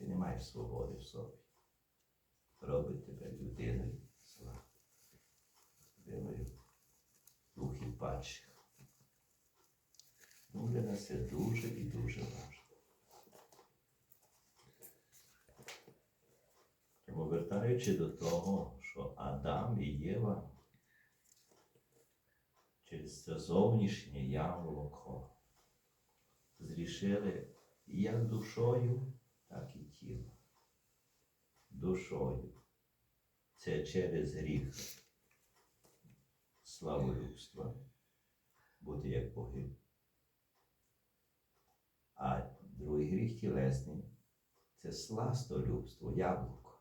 Ти не маєш свободи в собі. Робить тебе людиною зла. Людиною духів падших. Ну, для нас це дуже і дуже важливо. Тому до того, що Адам і Єва через це зовнішнє яволоко зрішили як душою, так і тілом. Душою. Це через гріх славолюбства, бути як боги. А другий гріх тілесний це сластолюбство, яблуко.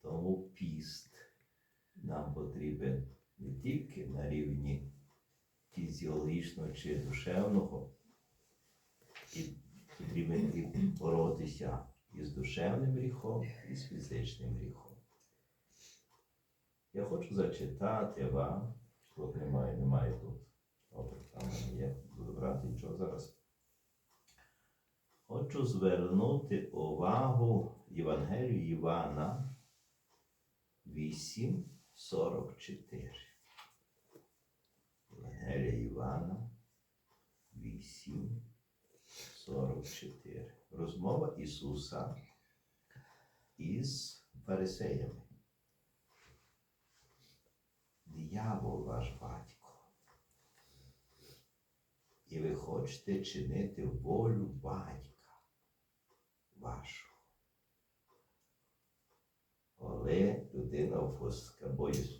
Тому піст нам потрібен не тільки на рівні фізіологічного чи душевного, і потрібен і боротися із душевним гріхом, і з фізичним гріхом. Я хочу зачитати вам, тут немає, немає тут. Добре, там є, буду брати нічого зараз. Хочу звернути увагу Євангелію Івана 8.44. Євангелія Івана 8.44. Розмова Ісуса із фарисеями. Диявол ваш батько. І ви хочете чинити волю батька вашого. Але людина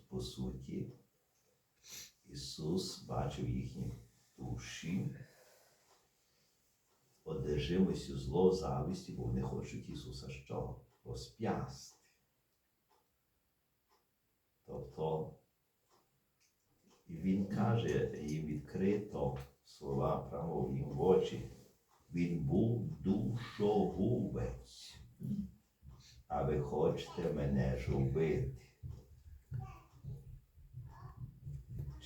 по суті Ісус бачив їхні душі, одержимості зло зависті, бо вони хочуть Ісуса що? Розп'ясти. Тобто Він каже їм відкрито слова прямо їм в очі. Він був душогубець, а ви хочете мене ж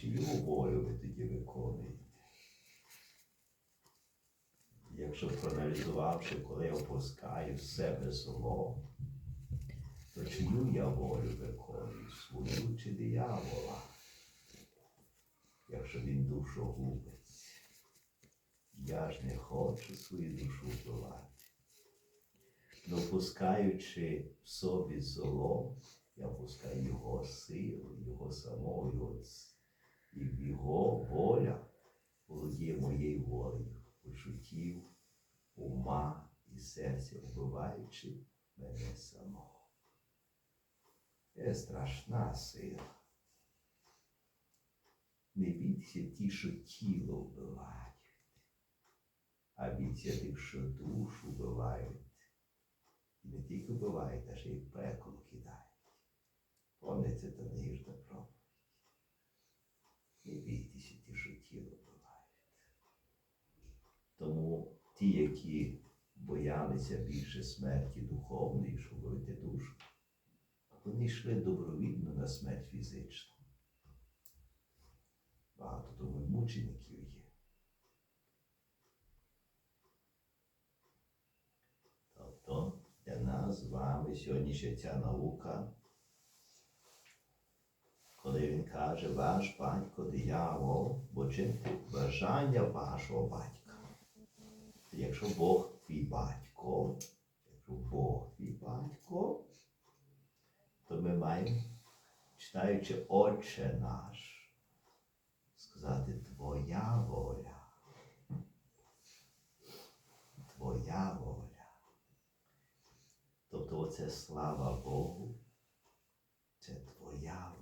Чию волю ви тоді виконуєте? Якщо проаналізувавши, коли я опускаю в себе зло, то чию я волю виконую? Свою чи диявола? Якщо він душогубець, я ж не хочу свою душу вбивати. Но пускаючи в собі зло, я пускаю його силу, його самого, його і його воля володіє моєю волею, почуттів, ума і серця, вбиваючи мене самого. Це страшна сила. Не бійтеся ті, що тіло вбивають, а бійтеся тих, що душу вбивають. І не тільки вбивають, а ще й пекло кидають. Помните, це. Не бійтеся ті, що тіло вбивають. Тому ті, які боялися більше смерті духовної, щоб вбити душу, вони йшли добровільно на смерть фізичну. Багато тому мучеників є. Тобто для нас з вами сьогодні ще ця наука, коли він каже, ваш батько диявол, бо чинити бажання вашого батька. Якщо Бог твій батько, якщо Бог твій батько, то ми маємо, читаючи Отче наш, сказати Твоя воля. Твоя воля. Тобто оце слава Богу, це Твоя воля.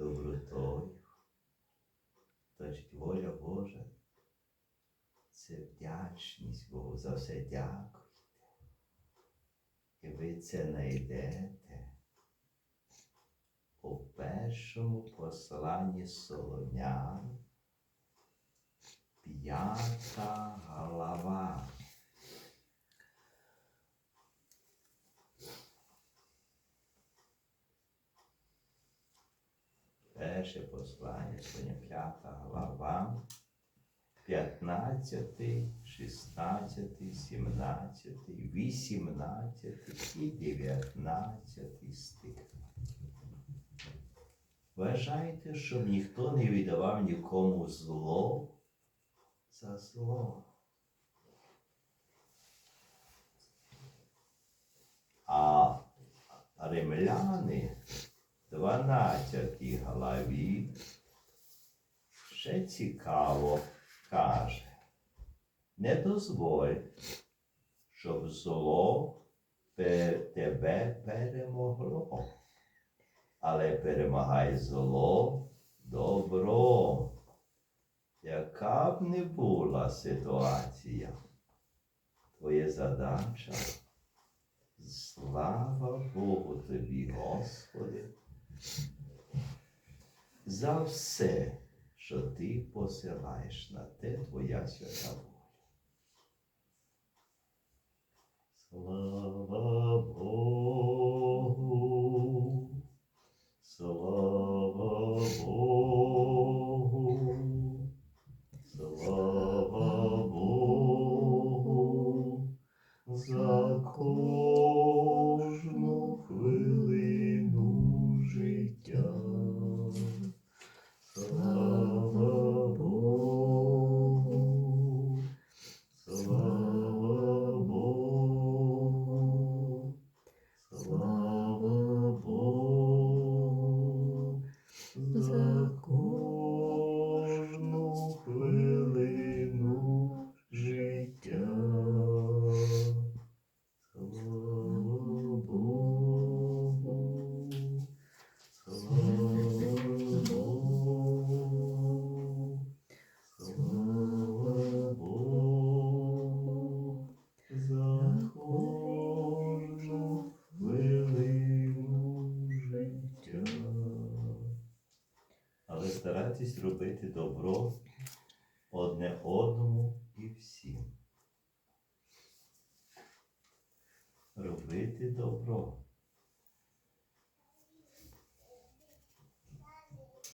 добротою. Значить, воля Божа це вдячність Богу за все дякуйте. І ви це знайдете у першому посланні Солоня, п'ята глава. Перше послання, сьогодні п'ята глава, 15, 16, 17, 18 і 19 стих. Вважайте, щоб ніхто не віддавав нікому зло за зло. А римляни 12 главі ще цікаво каже, не дозволь, щоб зло тебе перемогло, але перемагай зло добро. Яка б не була ситуація, твоя задача, слава Богу тобі, Господи, за все, що ти посилаєш на те твоя свята за кожну старайтесь робити добро одне одному і всім. Робити добро.